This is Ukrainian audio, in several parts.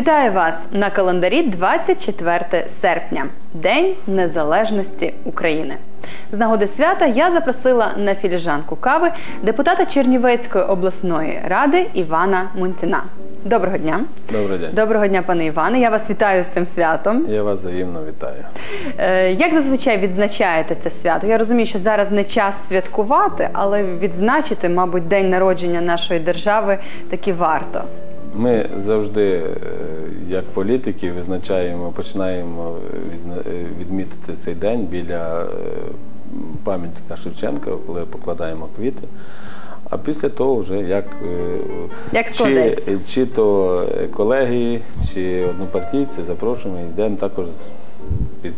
Вітаю вас на календарі 24 серпня, День Незалежності України. З нагоди свята я запросила на філіжанку кави депутата Чернівецької обласної ради Івана Мунціна. Доброго дня. Добрий день. Доброго дня, пане Іване. Я вас вітаю з цим святом. Я вас взаємно вітаю. Е, Як зазвичай відзначаєте це свято? Я розумію, що зараз не час святкувати, але відзначити, мабуть, день народження нашої держави таки варто. Ми завжди, е, як політики, визначаємо, починаємо е, відмітити цей день біля е, пам'ятника Шевченка, коли покладаємо квіти. А після того вже як, е, Як чи, чи то колеги, чи однопартійці запрошуємо, йдемо також під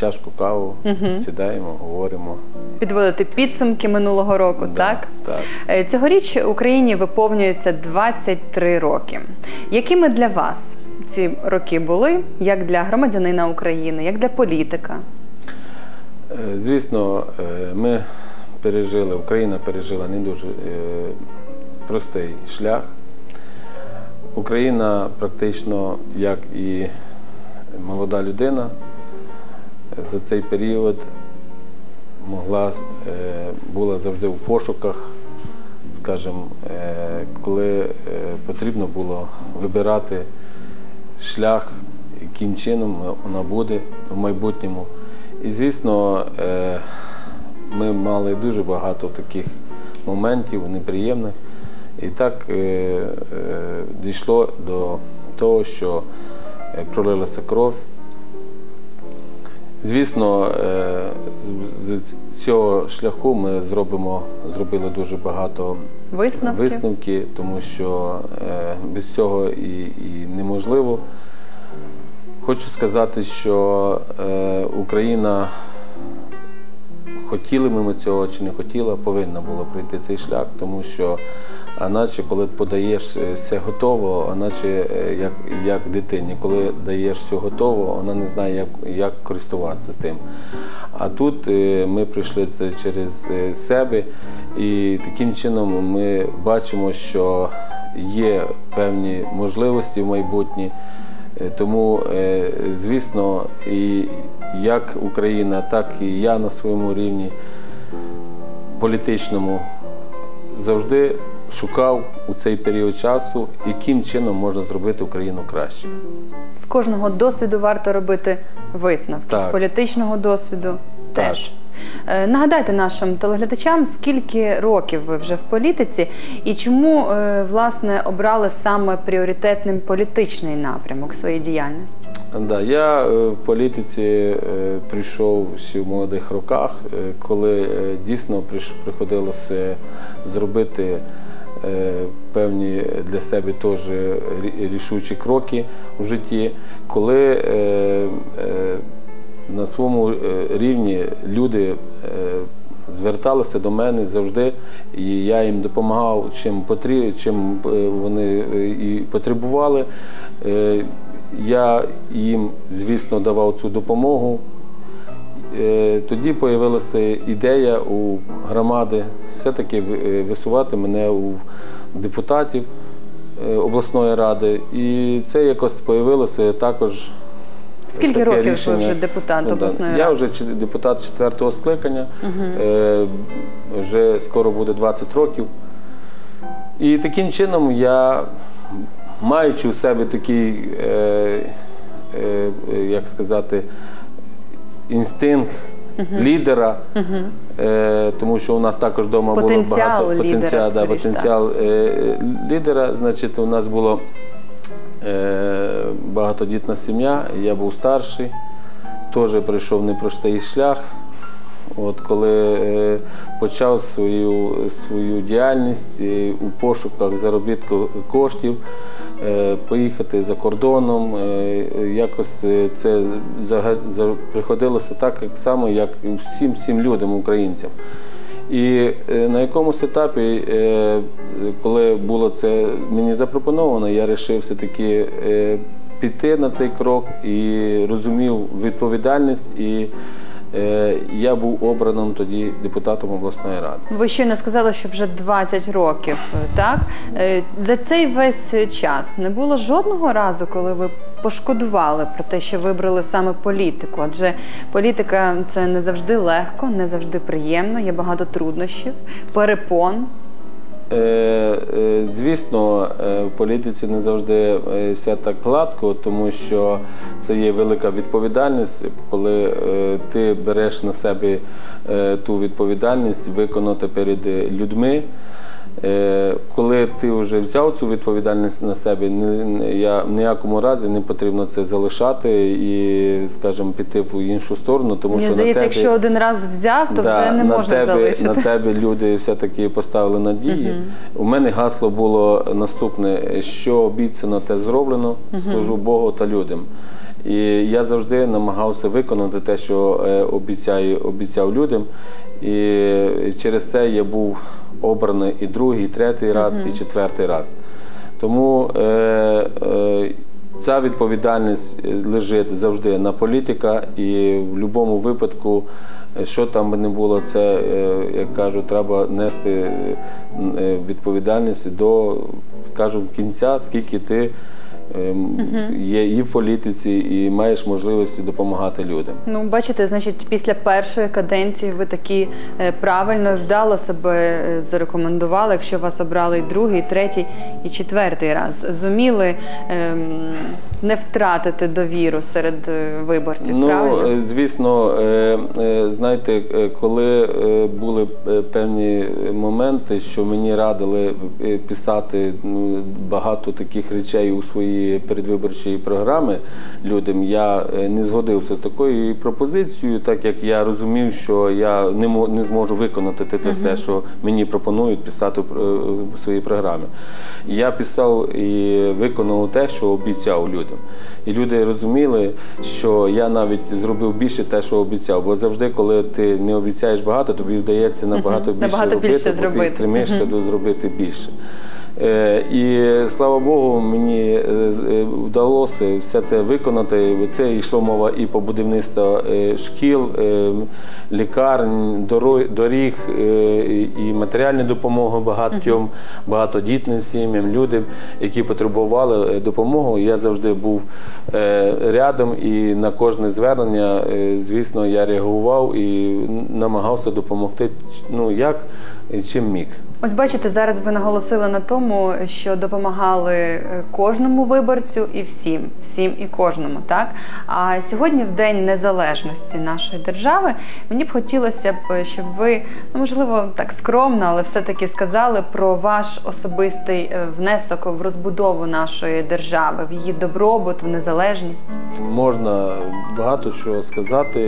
чашку каву, сідаємо, говоримо. Підводити підсумки минулого року, Да, так? так. Е, Цьогоріч Україні виповнюється 23 роки. Якими для вас ці роки були, як для громадянина України, як для політика? Е, Звісно, е, ми пережили, Україна пережила не дуже простий шлях. Україна практично, як і молода людина, за цей період могла, е, була завжди в пошуках, скажімо, е, коли е, потрібно було вибирати шлях, яким чином вона буде в майбутньому. І, звісно, ми мали дуже багато таких моментів неприємних. І так дійшло до того, що пролилася кров. Звісно, е, з цього шляху ми зробимо, зробили дуже багато Висновків? висновки, тому що е, без цього і, і неможливо. Хочу сказати, що е, Україна, хотіли ми цього чи не хотіла, повинна була пройти цей шлях, тому що, а наче коли подаєш е, все готово, а наче е, як, як дитині, коли даєш все готово, вона не знає, як, як користуватися тим. А тут е, ми прийшли це через себе, і таким чином ми бачимо, що є певні можливості в майбутнє. Тому, звісно, і як Україна, так і я на своєму рівні політичному завжди шукав у цей період часу, яким чином можна зробити Україну краще. З кожного досвіду варто робити висновки, Так. з політичного досвіду Так. теж. Е, Нагадайте нашим телеглядачам, скільки років ви вже в політиці, і чому е, власне обрали саме пріоритетним політичний напрямок своєї діяльності? Да, я е, в політиці прийшов ще в молодих роках, коли дійсно приходилося зробити певні для себе теж рішучі кроки в житті, коли е, е, на своєму е, рівні люди е, зверталися до мене завжди, і я їм допомагав, чим потрібно, чим е, вони е, і потребували. Е, Я їм, звісно, давав цю допомогу. Е, Тоді з'явилася ідея у громади все-таки е, висувати мене у депутатів е, обласної ради. І це якось з'явилося також. Скільки таке років ви вже депутат Ну, обласної Я вже депутат четвертого скликання, е, вже скоро буде 20 років. І таким чином я, маючи у себе такий, е, е, е, як сказати, інстинкт лідера, е, тому що у нас також вдома було Потенціал багато лідера, потенціал, да, скоріш, потенціал е, лідера. Значить, у нас було е, багатодітна сім'я, я був старший, теж пройшов непростий шлях. От коли е, почав свою, свою діяльність е, у пошуках заробітку коштів, е, поїхати за кордоном, е, якось е, це зага- за- приходилося так як само, як і всім всім людям, українцям. І е, на якомусь етапі, е, коли було це мені запропоновано, я вирішив все-таки е, піти на цей крок і розумів відповідальність і я був обраним тоді депутатом обласної ради. Ви щойно сказали, що вже 20 років, е, так? Е, За цей весь час не було жодного разу, коли ви пошкодували про те, що вибрали саме політику. Адже політика це не завжди легко, не завжди приємно, є багато труднощів, перепон. Е, е, Звісно, е, в політиці не завжди все так гладко, тому що це є велика відповідальність, коли ти береш на себе ту відповідальність виконати перед людьми. Е, Коли ти вже взяв цю відповідальність на себе, я в ніякому разі не потрібно це залишати і, скажімо, піти в іншу сторону, тому Мені що здається, на тебе... якщо один раз взяв, то Да, вже не на можна тебе, залишити. На тебе люди все-таки поставили надії. У мене гасло було наступне: що обіцяно, те зроблено, служу Богу та людям. І я завжди намагався виконати те, що е, обіцяю, обіцяв людям. І через це я був обраний і другий, і третій раз, і четвертий раз. Тому е, е, ця відповідальність е, лежить завжди на політика, і в будь-якому випадку, е, що там би не було, це, е, як кажу, треба нести е, відповідальність до, кажу, кінця, скільки ти є і в політиці, і маєш можливості допомагати людям. Ну, бачите, значить, після першої каденції ви такі е, правильно і вдало себе е, зарекомендували, якщо вас обрали і другий, і третій, і четвертий раз. Зуміли ем, не втратити довіру серед е, виборців, Ну, правильно? е, звісно, е, знаєте, коли були певні моменти, що мені радили писати ну, багато таких речей у свої передвиборчі програми людям, я не згодився з такою пропозицією, так як я розумів, що я не не зможу виконати те, те все, що мені пропонують писати в своїй програмі. Я писав і виконав те, що обіцяв людям. І люди розуміли, що я навіть зробив більше те, що обіцяв. Бо завжди, коли ти не обіцяєш багато, тобі вдається набагато більше Набагато робити, більше бо зробити. ти стремишся до зробити більше. Е, І слава Богу, мені е, е, вдалося все це виконати. Це йшло мова і по будівництву шкіл, лікарень, доріг, і- матеріальну допомогу багатьом, багатодітним сім'ям, людям, які потребували допомоги. Я завжди був рядом і на кожне звернення, звісно, я реагував і намагався допомогти, ну як чим міг. Ось бачите, зараз ви наголосили на тому, що допомагали е, кожному виборцю і всім, всім і кожному. Так а сьогодні, в день незалежності нашої держави, мені б хотілося б, щоб ви ну можливо так скромно, але все-таки сказали про ваш особистий е, внесок в розбудову нашої держави, в її добробут, в незалежність. Можна багато що сказати,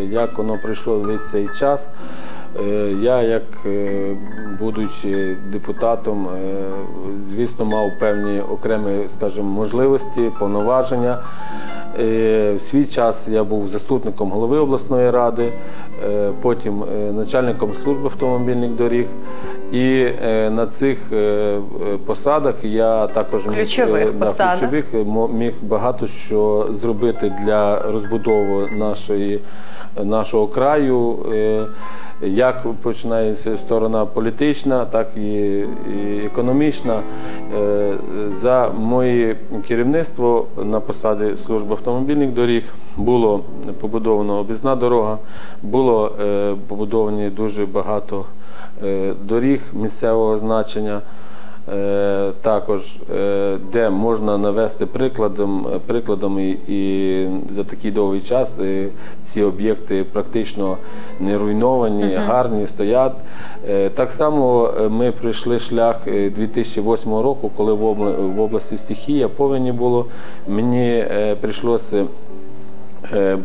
як воно пройшло весь цей час. Е, Я, як е, будучи депутатом, е, звісно, мав певні окремі, скажімо, можливості, повноваження. В свій час я був заступником голови обласної ради, потім начальником служби автомобільних доріг. І е, на цих е, е, посадах я також міг, Ключових е, да, ключових міг, міг багато що зробити для розбудови нашої, нашого краю, е, як починається сторона політична, так і, економічна. Е, За моє керівництво на посаді служби автомобільних доріг було побудовано об'їзна дорога, було е, побудовані дуже багато е, доріг місцевого значення. Е, Також е, де можна навести прикладом, прикладом і, і за такий довгий час е, ці об'єкти практично не руйновані, гарні, стоять. Е, Так само е, ми пройшли шлях е, 2008 року, коли в області стихія повені було. Мені е, прийшлося Е,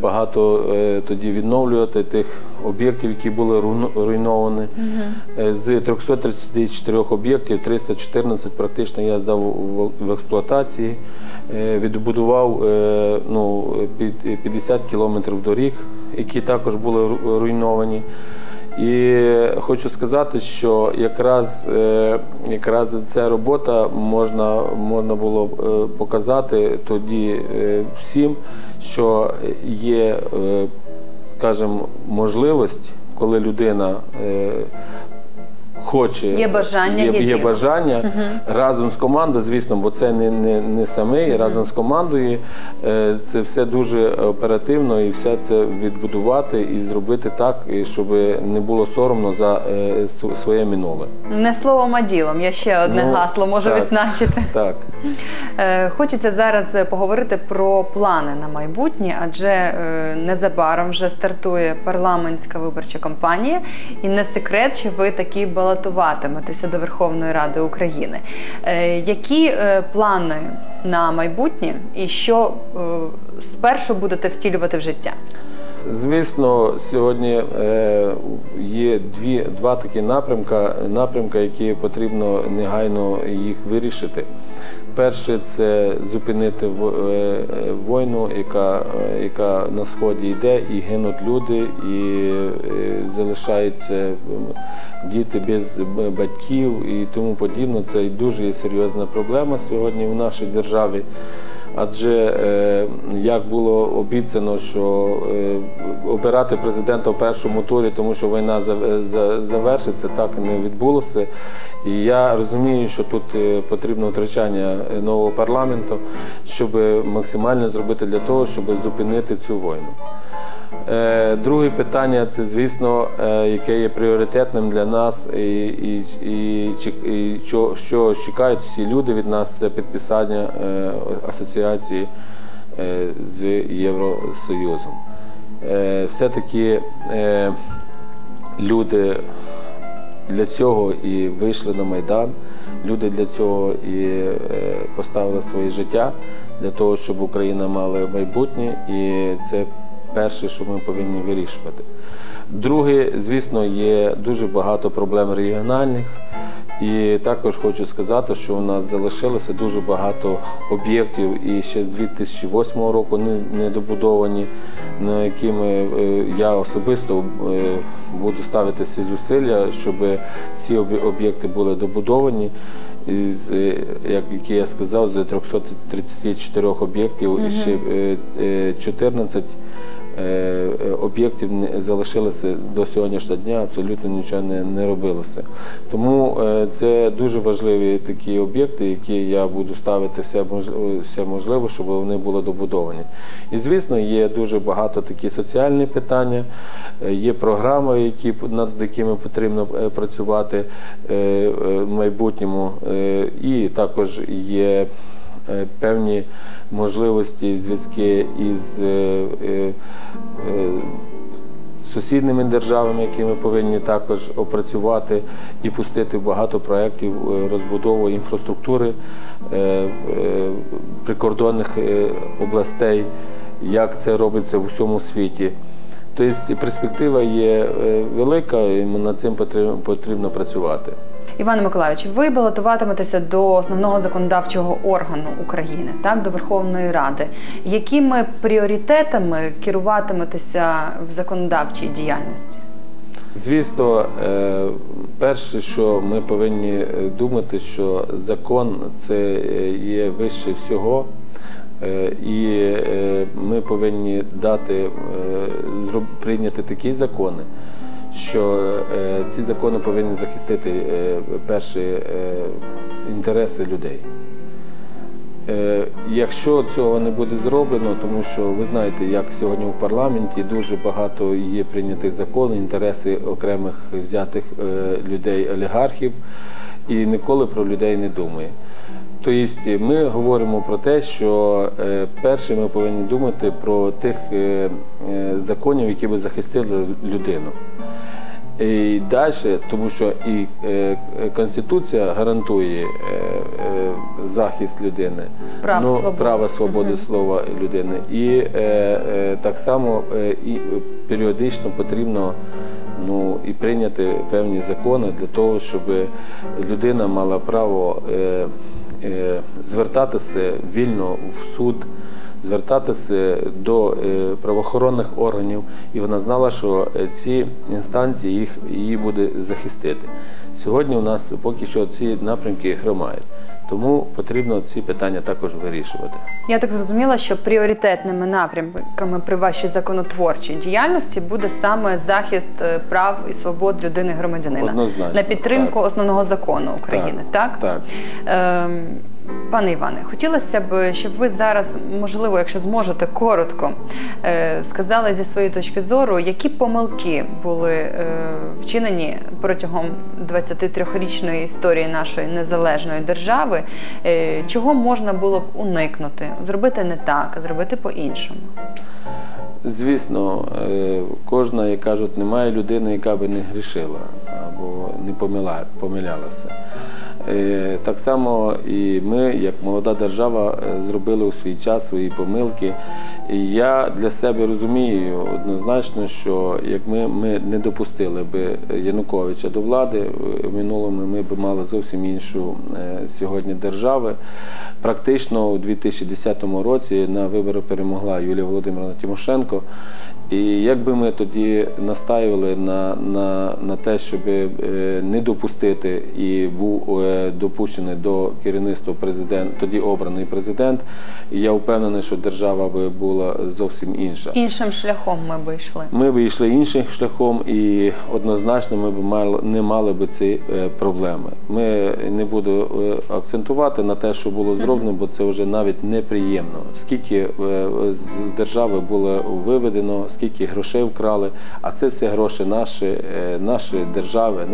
багато е, тоді відновлювати тих об'єктів, які були руйновані. Угу. З 334 об'єктів 314 практично я здав в- експлуатації, Е, відбудував е, ну, 50 кілометрів доріг, які також були руйновані. І хочу сказати, що якраз, е, якраз ця робота можна, можна було е, показати тоді е, всім, що є скажімо, можливість, коли людина хоче Є бажання, є, є бажання разом з командою, звісно, бо це не, не, не самий, разом з командою е, це все дуже оперативно і все це відбудувати і зробити так, щоб не було соромно за е, своє минуле. Не словом, а ділом. Я ще одне Ну, гасло можу так. відзначити. Так. Е, Хочеться зараз поговорити про плани на майбутнє, адже незабаром вже стартує парламентська виборча кампанія, і не секрет, що ви такі таки балотуватиметеся до Верховної Ради України. Е, Які е, плани на майбутнє і що е, спершу будете втілювати в життя? Звісно, сьогодні є дві, два такі напрямка, напрямка, які потрібно негайно їх вирішити. Перше це зупинити е, війну, яка, е, яка на сході йде, і гинуть люди, і е, залишаються діти без батьків і тому подібне. Це дуже серйозна проблема сьогодні в нашій державі. Адже е, як було обіцяно, що е, обирати президента в першому турі, тому що війна за- за- завершиться, так і не відбулося. І я розумію, що тут е, потрібно втрачання нового парламенту, щоб максимально зробити для того, щоб зупинити цю війну. Е, Друге питання це, звісно, е, яке є пріоритетним для нас, і, і, і, і що, що чекають всі люди від нас, це підписання е, асоціації з Євросоюзом. Все-таки люди для цього і вийшли на Майдан. Люди для цього і поставили своє життя для того, щоб Україна мала майбутнє, і це перше, що ми повинні вирішувати. Друге, звісно, є дуже багато проблем регіональних. І також хочу сказати, що у нас залишилося дуже багато об'єктів і ще з 2008 року не, не добудовані, на які ми, е, я особисто е, буду ставити всі зусилля, щоб ці об'єкти були добудовані. Із, е, як, я сказав, з 334 об'єктів і ще е, е, 14 е, е, об'єктів не- залишилося до сьогоднішнього дня, абсолютно нічого не, робилося. Тому е, це дуже важливі такі об'єкти, які я буду ставити все можливе, щоб вони були добудовані. І звісно, є дуже багато такі соціальні питання, е, є програми, які над якими потрібно е, працювати е, е, в майбутньому, е, і також є е, певні можливості, зв'язки із е, е, е, сусідніми державами, які ми повинні також опрацювати і пустити багато проєктів е, розбудови інфраструктури е, е, прикордонних е, областей, як це робиться в усьому світі. Тобто перспектива є е, велика, і над цим потрібно працювати. Іване Миколаївич, ви балотуватиметеся до основного законодавчого органу України, так до Верховної Ради. Якими пріоритетами керуватиметеся в законодавчій діяльності? Звісно, е, перше, що ми повинні е, думати, що закон це е, є вище всього, і ми повинні дати прийняти такі закони, що е, ці закони повинні захистити е, перші е, інтереси людей. Якщо цього не буде зроблено, тому що ви знаєте, як сьогодні в парламенті дуже багато є прийнятих законів, інтереси окремих взятих людей, олігархів, і ніколи про людей не думає. Тобто ми говоримо про те, що перше ми повинні думати про тих законів, які би захистили людину. І далі, тому що і е, Конституція гарантує е, е, захист людини, Прав ну, свободи. права свободи слова людини. І так само і періодично потрібно ну, і прийняти певні закони для того, щоб людина мала право звертатися вільно в суд звертатися до е, правоохоронних органів, і вона знала, що е, ці інстанції їх її буде захистити. Сьогодні у нас поки що ці напрямки хромають. Тому потрібно ці питання також вирішувати. Я так зрозуміла, що пріоритетними напрямками при вашій законотворчій діяльності буде саме захист е, прав і свобод людини громадянина Однозначно, на підтримку так. основного закону України. Так, Так. Ем, Пане Іване, хотілося б, щоб ви зараз, можливо, якщо зможете, коротко е, сказали зі своєї точки зору, які помилки були е, вчинені протягом 23-річної історії нашої незалежної держави, е, чого можна було б уникнути, зробити не так, зробити по-іншому. Звісно, кожна, як кажуть, немає людини, яка би не грішила або не помилялася. Е, Так само і ми, як молода держава, е, зробили у свій час свої помилки. І я для себе розумію однозначно, що як ми, не допустили би Януковича до влади, в минулому ми б мали зовсім іншу е, сьогодні держави. Практично у 2010 році на вибори перемогла Юлія Володимирівна Тимошенко. І якби ми тоді настаювали на, на, на те, щоб е, не допустити і був е, допущений до керівництва президент, тоді обраний президент, і я впевнений, що держава би була зовсім інша. Іншим шляхом ми би йшли. Ми б йшли іншим шляхом, і однозначно ми б мали, не мали б ці е, проблеми. Ми не буду е, акцентувати на те, що було зроблено, бо це вже навіть неприємно. Скільки е, з держави було виведено, скільки грошей вкрали, а це все гроші наші, нашої держави,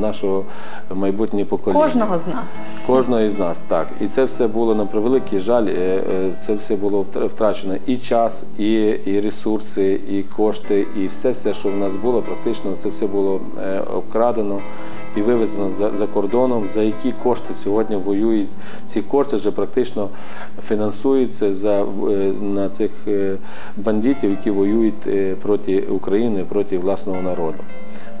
нашого майбутнє покоління. Кожного з нас. Кожного із нас, так. І це все було на превеликий жаль, е, е, це все було втрачено і час, і, ресурси, і кошти, і все, все, що в нас було, практично це все було е, обкрадено і вивезено за, кордоном, за які кошти сьогодні воюють. Ці кошти вже практично фінансуються на цих бандитів, які воюють проти України, проти власного народу.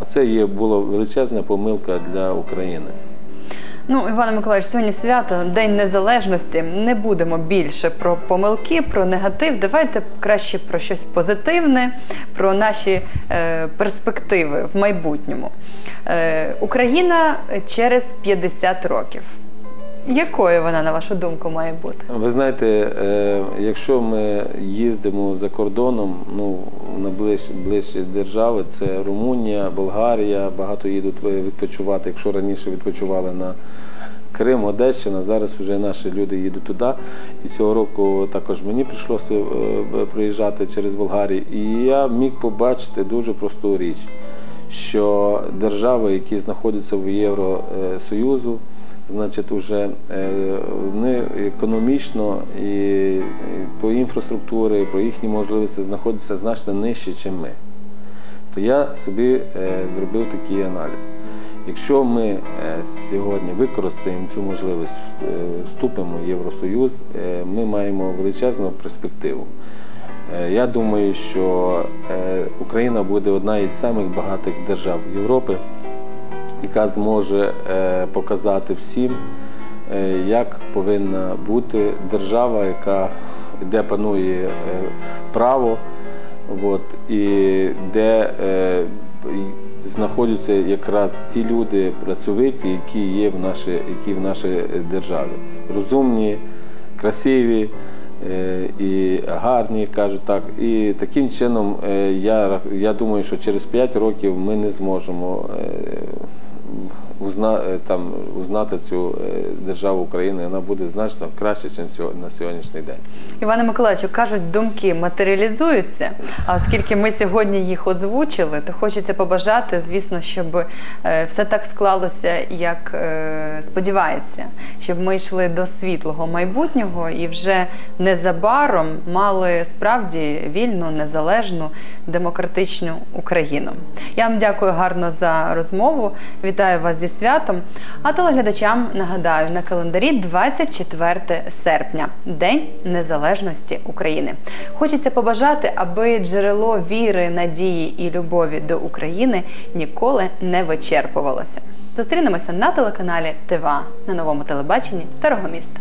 Оце є була величезна помилка для України. Ну, Іване Миколаївич, сьогодні свято, День Незалежності. Не будемо більше про помилки, про негатив. Давайте краще про щось позитивне, про наші е, перспективи в майбутньому. Е, Україна через 50 років. Якою вона, на вашу думку, має бути? Ви знаєте, е, якщо ми їздимо за кордоном, ну на ближчі, держави, це Румунія, Болгарія, багато їдуть відпочивати. Якщо раніше відпочивали на Крим, Одещина, зараз вже наші люди їдуть туди. І цього року також мені прийшлося е, приїжджати через Болгарію. І я міг побачити дуже просту річ, що держави, які знаходяться в Євросоюзу, значить, вже е, вони економічно і по інфраструктурі, про їхні можливості знаходяться значно нижче, ніж ми. То я собі е, зробив такий аналіз. Якщо ми е, сьогодні використаємо цю можливість, вступимо в Євросоюз, ми маємо величезну перспективу. Я думаю, що Україна буде одна із самих багатих держав Європи, яка зможе е, показати всім, е, як повинна бути держава, яка, де панує е, право, от, і де знаходяться якраз ті люди працьовиті, які є в нашій, які в нашій державі. Розумні, красиві. І гарні, кажуть так. І таким чином я, я думаю, що через 5 років ми не зможемо е, е, там, узнати цю е, державу України. Вона буде значно краще, ніж на сьогоднішній день. Іване Миколаївичу, кажуть, думки матеріалізуються. А оскільки ми сьогодні їх озвучили, то хочеться побажати, звісно, щоб е, все так склалося, як сподівається, щоб ми йшли до світлого майбутнього і вже незабаром мали справді вільну, незалежну, демократичну Україну. Я вам дякую гарно за розмову. Вітаю вас зі святом. А телеглядачам нагадаю на календарі 24 серпня, День Незалежності України. Хочеться побажати, аби джерело віри, надії і любові до України ніколи не вичерпувалося. Зустрінемося на телеканалі ТВА на новому телебаченні Старого міста.